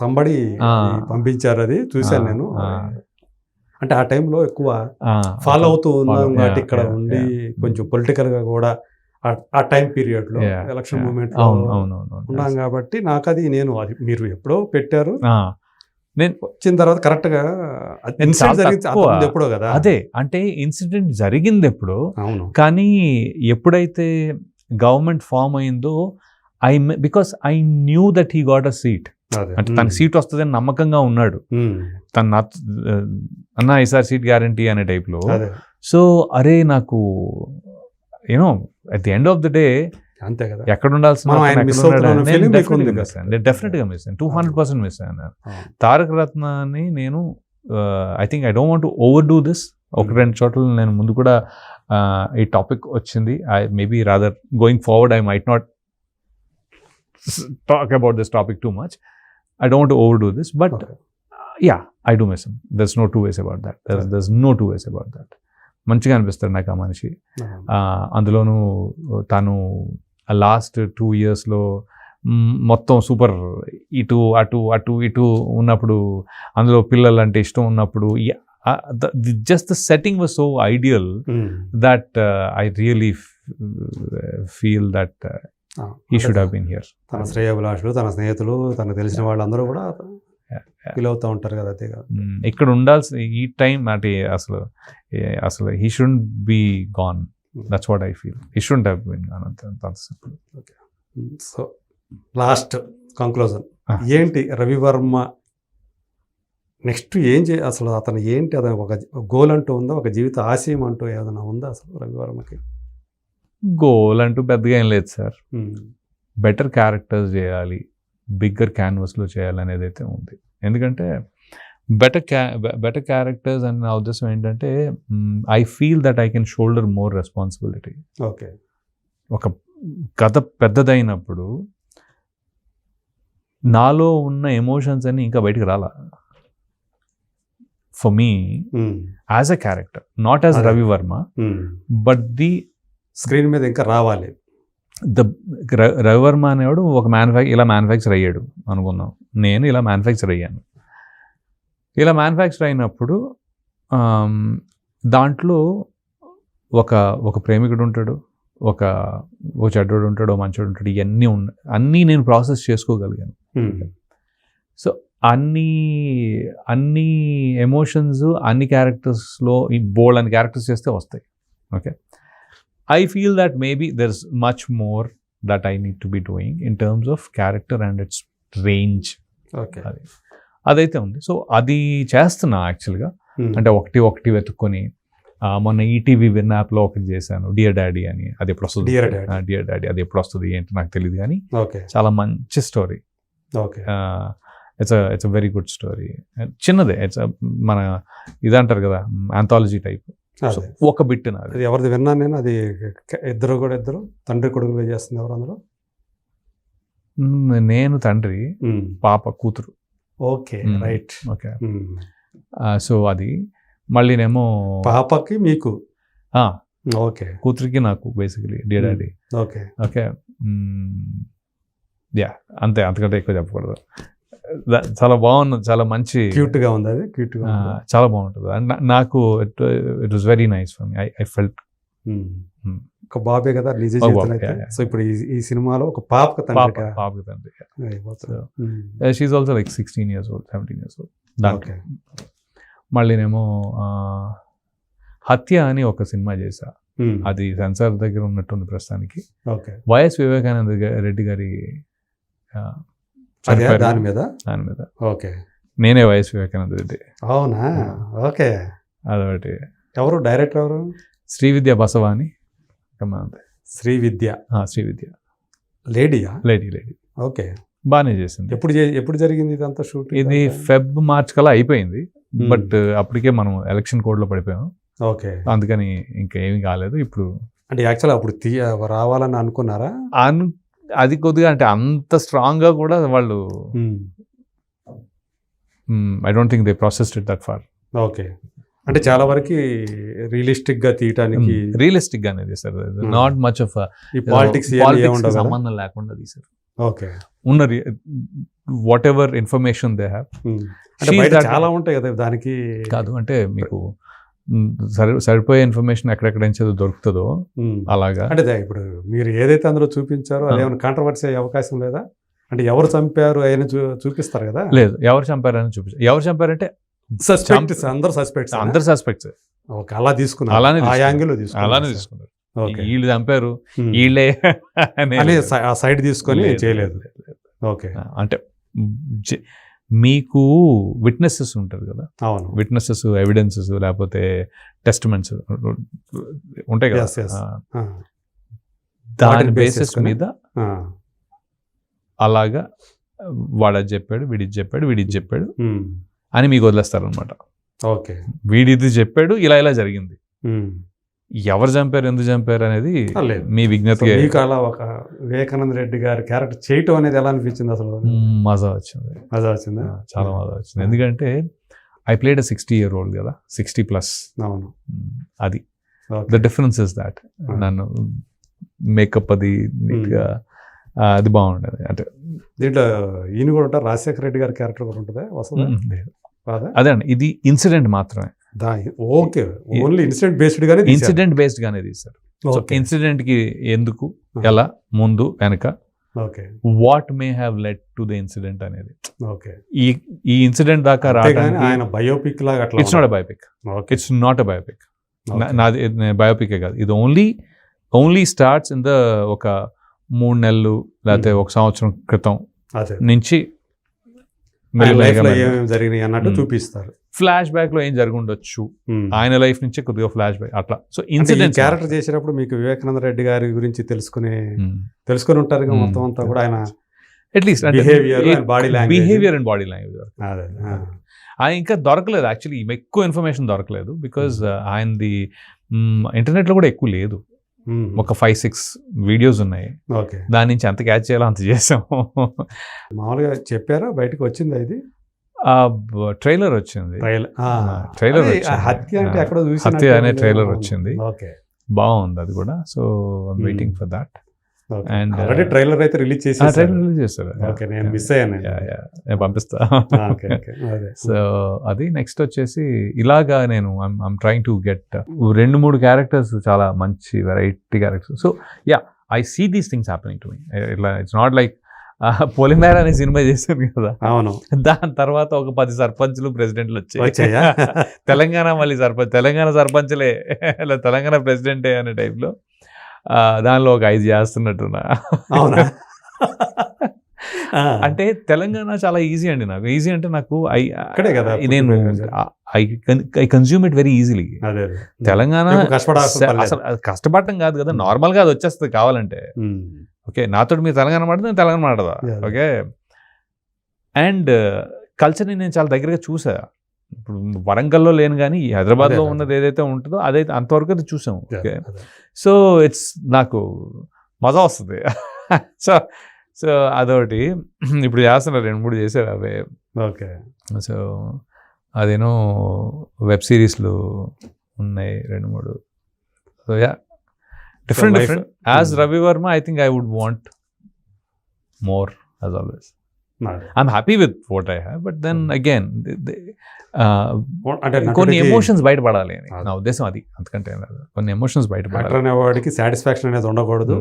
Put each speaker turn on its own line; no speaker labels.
Somebody. పంపించారు అది. చూశాను నేను. అంటే ఆ టైంలో ఎక్కువ ఫాలో అవుతూ ఉన్నాం కాబట్టి ఇక్కడ ఉండి. కొంచెం పొలిటికల్గా కూడా ఆ- టైం
పీరియడ్లో
ఎలక్షన్. మూమెంట్ ఉన్నాం కాబట్టి నాకు అది నేను అది మీరు ఎప్పుడో పెట్టారు.
నేను
వచ్చిన తర్వాత కరెక్ట్గా ఎప్పుడో కదా.
అదే అంటే ఇన్సిడెంట్ జరిగింది ఎప్పుడు
అవును.
కానీ ఎప్పుడైతే గవర్నమెంట్ ఫామ్ అయిందో I because I knew that he got a seat అంటే తనకి సీట్ వస్తుందని నమ్మకంగా ఉన్నాడు. తన నా అన్న ఈసారి సీట్ గ్యారంటీ అనే టైప్లో.
అదే.
సో అరే నాకు you know at the end of the day
అంతే కదా.
ఎక్కడ ఉండాల్సిన డెఫినెట్గా మిస్ అయ్యాను. టూ హండ్రెడ్ పర్సెంట్ మిస్ అయ్యాను. తారక రత్నాన్ని నేను I think I don't want overdo this ఒక. రెండు చోట్ల నేను ముందు కూడా ఈ టాపిక్ వచ్చింది. I maybe rather going forward I might not talk about this topic too much I don't overdo this but
Okay.
Yeah I do miss there's no two ways about that there's no two ways about that మంచిగా అనిపిస్తాడు నాకు ఆ మనిషి. అందులోనూ తను last two ఇయర్స్లో మొత్తం super ఇటు అటు అటు ఇటు ఉన్నప్పుడు అందులో పిల్లలు అంటే ఇష్టం ఉన్నప్పుడు just the setting was so ideal that I really feel that he should been here
తన శ్రేయభిలాషులు తన స్నేహితులు తనకు తెలిసిన వాళ్ళందరూ కూడా. ఫీల్ అవుతూ ఉంటారు కదా అదే కదా
ఇక్కడ ఉండాల్సి ఈ టైం అంటే అసలు అసలు he should be gone that's what I feel he should have been gone అంత సింపుల్
సో లాస్ట్ కంక్లూజన్. ఏంటి రవివర్మ నెక్స్ట్ ఏం చే అసలు అతను ఏంటి అతను ఒక గోల్ అంటూ ఉందా ఒక జీవిత ఆశయం అంటూ ఏదైనా ఉందా అసలు రవివర్మకి?
గోల్ అంటూ పెద్దగా ఏం లేదు సార్.
ఉమ్,
బెటర్ క్యారెక్టర్స్ చేయాలి బిగ్గర్ క్యాన్వస్లో చేయాలి అనేది అయితే ఉంది. ఎందుకంటే బెటర్ క్యా బెటర్ క్యారెక్టర్స్ అని నా ఉద్దేశం ఏంటంటే I feel that I can shoulder more responsibility
okay.
ఒక కథ పెద్దదైనప్పుడు నాలో ఉన్న ఎమోషన్స్ అన్ని ఇంకా బయటకు రాలా. For me as a character not as
అదే.
Ravi Varma
um.
But the
screen మీద ఇంకా రావాలి.
ద రవివర్మ అనేవాడు ఒక మ్యానుఫ్యాక్ ఇలా మ్యానుఫ్యాక్చర్ అయ్యాడు అనుకుందాం. నేను ఇలా మ్యానుఫ్యాక్చర్ అయ్యాను. ఇలా మ్యానుఫ్యాక్చర్ అయినప్పుడు దాంట్లో ఒక ఒక ప్రేమికుడు ఉంటాడు ఒక ఒక చెడ్డోడు ఉంటాడు మంచోడు ఉంటాడు ఇవన్నీ ఉన్నాయి అన్నీ నేను ప్రాసెస్ చేసుకోగలిగాను. సో అన్ని అన్ని ఎమోషన్స్ అన్ని క్యారెక్టర్స్లో ఈ బోల్డ్ అని క్యారెక్టర్స్ చేస్తే వస్తాయి. Okay? I feel that maybe there is much more that I need to be doing in terms of character and its range
okay
అది. అదైతే ఉంది. సో అది చేస్తున్నా యాక్చువల్గా
ఉమ్,
అంటే ఒకటి ఒకటి వెతుక్కొని మొన్న ఈటీవీ విన్ యాప్లో ఒకటి చేశాను. డియర్ డాడీ అని. అది ఎప్పుడు వస్తుంది. డియర్ డాడీ అది ఎప్పుడు వస్తుంది ఏంటి నాకు తెలియదు కానీ చాలా మంచి story
okay
it's it's very good story చిన్నదే. ఇట్స్ మన ఇదంటారు కదా ఆంథాలజీ టైప్ ఒక బిట్ నాది
అది ఎవరిది విన్నాను నేను అది ఇద్దరు కూడా ఇద్దరు తండ్రి కొడుకులు చేస్తుంది ఎవరు అందులో?
నేను తండ్రి పాప కూతురు.
ఓకే. రైట్.
ఓకే. సో అది. మళ్ళీనేమో
పాపకి మీకు? ఓకే.
కూతురికి నాకు basically dear daddy
okay.
Okay. Yeah అంతే అంతకంటే ఎక్కువ చెప్పకూడదు. చాలా బాగున్నది చాలా మంచి
క్యూట్గా ఉంది అది క్యూట్గా
ఆ,
ఉంది.
చాలా బాగుంటుంది. అండ్ నాకు it was very nice for me I I felt.
ఒక బాబే కదా నిజ
yeah.
సో ఇప్పుడు ఈ- సినిమాలో ఒక పాపకు
పాప
తండ్రిగా
పాపకి తండ్రి. She also like sixteen years old seventeen years old దాంట్లో
ఓకే
మళ్ళీనేమో హత్య అని ఒక సినిమా చేశా. అది సెన్సార్ దగ్గర ఉన్నట్టుంది ప్రస్తుతానికి.
ఓకే.
వైఎస్ వివేకానంద రెడ్డి గారి
అదే. దాని మీద?
దాని మీద.
ఓకే.
నేనే వైఎస్ వివేకానంద రెడ్డి.
అవునా? ఓకే.
అదొకటి.
ఎవరు? డైరెక్టర్ ఎవరు?
శ్రీవిద్య బసవ అని ఒక అమ్మాయి ఉంది.
శ్రీ విద్య
ఆ, శ్రీవిద్య.
లేడీయా?
Lady lady.
ఓకే.
బాగానే చేసింది.
ఎప్పుడు ఎప్పుడు జరిగింది ఇదంతా షూట్
ఇది ఫెబ్ మార్చ్ కల్లా అయిపోయింది. బట్ అప్పటికే మనం ఎలక్షన్ కోడ్లో పడిపోయాం.
ఓకే.
అందుకని ఇంకా ఏమీ కాలేదు. ఇప్పుడు
అంటే యాక్చువల్ అప్పుడు రావాలని అనుకున్నారా?
అను అది కొద్దిగా అంటే అంత స్ట్రాంగ్గా కూడా వాళ్ళు. I don't think they processed it that far
okay అంటే చాలా వరకు రియలిస్టిక్గా తీయటానికి
రియలిస్టిక్ గానే
Hmm.
Not much of
politics
సంబంధం లేకుండా తీసారు
ఓకే
ఉన్న whatever information they have.
అంటే చాలా ఉంటాయి కదా దానికి
కాదు అంటే మీకు సరి సరిపోయే ఇన్ఫర్మేషన్ ఎక్కడెక్కడ నుంచి అది దొరుకుతుందో. అలాగా
అంటే ఇప్పుడు మీరు ఏదైతే అందులో చూపించారో. అదేమైనా కాంట్రవర్సీ అయ్యే అవకాశం లేదా అంటే ఎవరు చంపారు ఆయన చూపిస్తారు కదా
లేదు ఎవరు చంపారని చూపించారు ఎవరు చంపారంటే
సస్పెక్ట్స్ అందరు సస్పెక్ట్స్
అందరు సస్పెక్ట్స్
ఓకే అలా తీసుకున్నారు
అలానే
ఆ
తీసుకున్నారు.
యాంగిల్ తీసుకున్నారు
అలానే. తీసుకున్నారు వీళ్ళు చంపారు. వీళ్ళే అనే
సైడ్ తీసుకొని
లేదు,
చేయలేదు
లేదు, లేదు.
ఓకే
అంటే మీకు విట్నెసెస్ ఉంటారు కదా?
అవును.
విట్నెసెస్ ఎవిడెన్సెస్ లేకపోతే టెస్ట్మెంట్స్ ఉంటాయి కదా? దాని బేసిస్? మీద అలాగా వాడది చెప్పాడు వీడిది చెప్పాడు వీడిది చెప్పాడు. అని మీకు వదిలేస్తారు అనమాట
ఓకే.
వీడిది చెప్పాడు ఇలా ఇలా జరిగింది. ఎవరు చంపారు ఎందుకు చంపారు అనేది. మీ
సో
విజ్ఞతకి.
మీకు అలా ఒక వివేకానంద రెడ్డి గారి క్యారెక్టర్ చేయటం అనేది ఎలా అనిపించింది అసలు?
మజా వచ్చింది.
మజా వచ్చిందా?
చాలా మజా వచ్చింది. ఎందుకంటే I played sixty year old కదా సిక్స్టీ ప్లస్
అవును.
అది. The difference is that. నన్ను మేకప్ అది నీట్గా, అది బాగుండేది. అంటే
దీంట్లో ఈయన కూడా ఉంటారు రాజశేఖర రెడ్డి గారి క్యారెక్టర్ కూడా ఉంటుందా? వస్తుందా?
అదే అండి ఇది ఇన్సిడెంట్ మాత్రమే.
ఓకే ఓన్లీ ఇన్సిడెంట్ బేస్డ్ గానే తీశారు.
ఇన్సిడెంట్ బేస్డ్ గానే సో
ఓకే.
ఇన్సిడెంట్కి ఎందుకు. ఎలా ముందు వెనక
okay.
What may have led to the incident అనేది.
ఓకే.
ఈ ఈ ఇన్సిడెంట్ దాకా రావడానికి
ఆయన బయోపిక్ లాగా
it's not a biopic it's not a biopic. నాది బయోపిక్ కాదు. ఇది only only starts in the ఒక మూడు నెలలు లేకపోతే. ఒక సంవత్సరం క్రితం నుంచి
జరిగినాయి అన్నట్టు. చూపిస్తారు.
ఫ్లాష్ బ్యాక్లో ఏం జరుగుండొచ్చు. ఆయన లైఫ్ నుంచే కొద్దిగా ఫ్లాష్ బ్యాక్ అట్లా సో ఇన్సిడెంట్
క్యారెక్టర్ చేసినప్పుడు మీకు వివేకానంద రెడ్డి గారి గురించి తెలుసుకునే తెలుసుకుని ఉంటారు. మొత్తం అంతా కూడా ఆయన
at least
behaviour and body language
behaviour and body language. ఆయన ఇంకా దొరకలేదు. యాక్చువల్లీ ఎక్కువ ఇన్ఫర్మేషన్ దొరకలేదు బికాజ్ ఆయనది ఇంటర్నెట్లో కూడా ఎక్కువ లేదు. ఒక ఫైవ్ సిక్స్ వీడియోస్ ఉన్నాయి.
ఓకే.
దాని నుంచి ఎంత క్యాచ్ చేయాలో అంత చేసాం.
మామూలుగా చెప్పారా? బయటకు వచ్చింది ఇది?
ట్రైలర్ వచ్చింది.
ట్రైల్
ట్రైలర్
హత్య
అనే. ట్రైలర్. వచ్చింది. బాగుంది అది కూడా. So. Waiting for that
already
uh,
trailer అయితే రిలీజ్ చేసి
ట్రైలర్ రిలీజ్ చేస్తారు
ఓకే నేను మిస్ అయ్యాను.
నేను. పంపిస్తా. సో అది నెక్స్ట్ వచ్చేసి ఇలాగా నేను ఐమ్ ట్రైంగ్ టు గెట్ రెండు మూడు క్యారెక్టర్స్ చాలా మంచి variety characters so yeah I see these things happening to me ఇట్లా ఇట్స్ నాట్ లైక్ పోలిమేర్ అనే సినిమా చేశాను కదా.
అవును.
దాని తర్వాత ఒక పది సర్పంచ్లు ప్రెసిడెంట్లు వచ్చాయి.
వచ్చాయా?
తెలంగాణ మళ్ళీ సర్పంచ్ తెలంగాణ సర్పంచ్లే. తెలంగాణ ప్రెసిడెంటే అనే టైప్లో దానిలో ఒక ఐదు చేస్తున్నట్టున్నా.
అవునా?
అంటే తెలంగాణ చాలా ఈజీ అండి నాకు. ఈజీ అంటే నాకు ఐ
అక్కడే కదా
నేను I I consume it very easily Telangana. అసలు కష్టపడటం కాదు కదా. నార్మల్గా అది వచ్చేస్తుంది కావాలంటే. ఓకే నాతో మీరు తెలంగాణ మాట్లాడితే నేను తెలంగాణ మాట్లాడదా?
Yeah.
ఓకే. అండ్ కల్చర్ని నేను చాలా దగ్గరగా చూసా. ఇప్పుడు వరంగల్లో లేను కానీ హైదరాబాద్లో. ఉన్నది ఏదైతే ఉంటుందో అదైతే అంతవరకు అది చూసాం. ఓకే. సో ఇట్స్ నాకు మజా వస్తుంది. సో సో అదొకటి. ఇప్పుడు చేస్తున్నారు రెండు మూడు చేశారు అవే.
ఓకే.
సో అదేనో వెబ్ సిరీస్లు ఉన్నాయి రెండు మూడు. So yeah. Different different as. Ravi Varma I think I would want more as always. I'm happy with what I have but then. Again
అంటే
కొన్ని ఎమోషన్స్ బయటపడాలి. నా ఉద్దేశం అది లేదు. కొన్ని ఎమోషన్స్ బయటపడాలి
సాటిస్ఫాక్షన్ అనేది ఉండకూడదు